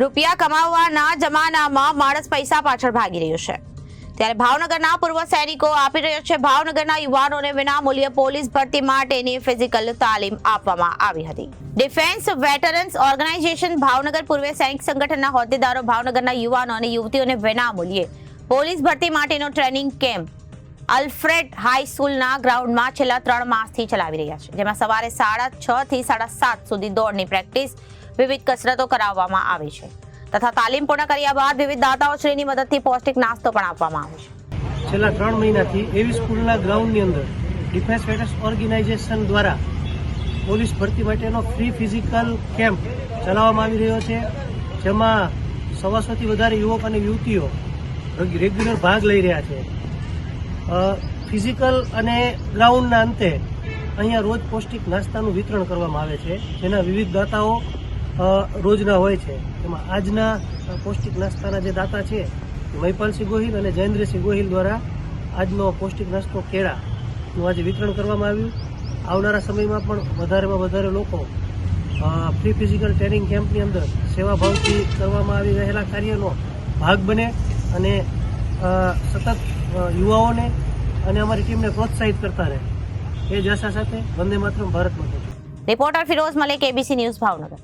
રૂપિયા કમાવવાના જમાનામાં માણસ પૈસા પાછળ ભાગી રહ્યો છે. ત્યારે ભાવનગરના પૂર્વ સૈનિકો આપી રહ્યો છે. ભાવનગરના યુવાનોને વિનામૂલ્યે પોલીસ ભરતી માટેની ફિઝિકલ તાલીમ આપવામાં આવી હતી. ડિફેન્સ વેટરન્સ ઓર્ગેનાઇઝેશન ભાવનગર પૂર્વ સૈનિક સંગઠનના હોદ્દેદારો, ભાવનગરના યુવાનો અને યુવતીઓને વિનામૂલ્યે પોલીસ ભરતી માટેનો ટ્રેનિંગ કેમ્પ અલ્ફ્રેડ હાઈ સ્કૂલના ગ્રાઉન્ડમાં છેલ્લા ત્રણ માસથી ચલાવી રહ્યા છે, જેમાં સવારે સાડા છ થી સાડા સાત સુધી દોડની પ્રેક્ટિસ વિવિધ કસરતો કરાવવામાં આવે છે. તથા તાલીમ પૂર્ણ કર્યા બાદ વિવિધ દાતાઓ શ્રીની મદદથી પૌષ્ટિક નાસ્તો પણ આપવામાં આવે છે. છેલ્લા ત્રણ મહિનાથી એવી સ્કૂલના ગ્રાઉન્ડની અંદર ડિફેન્સ વેટર્સ ઓર્ગેનાઇઝેશન દ્વારા પોલીસ ભરતી માટેનો ફ્રી ફિઝિકલ કેમ્પ ચલાવવામાં આવી રહ્યો છે, જેમાં સવાસોથી વધારે યુવક અને યુવતીઓ રેગ્યુલર ભાગ લઈ રહ્યા છે. ફિઝિકલ અને ગ્રાઉન્ડના અંતે અહીંયા રોજ પૌષ્ટિક નાસ્તાનું વિતરણ કરવામાં આવે છે. જેના વિવિધ દાતાઓ રોજના હોય છે. એમાં આજના પૌષ્ટિક નાસ્તાના જે દાતા છે મહિપાલસિંહ ગોહિલ અને જયેન્દ્રસિંહ ગોહિલ દ્વારા આજનો પૌષ્ટિક નાસ્તો કેળાનું આજે વિતરણ કરવામાં આવ્યું. આવનારા સમયમાં પણ વધારેમાં વધારે લોકો ફ્રી ફિઝિકલ ટ્રેનિંગ કેમ્પની અંદર સેવાભાવથી કરવામાં આવી રહેલા કાર્યનો ભાગ બને અને સતત યુવાઓને અને અમારી ટીમને પ્રોત્સાહિત કરતા રહે. એ જ આશા સાથે વંદે માત્ર ભારત માટે reporter Firoz Malik ABC news Bhavnagar.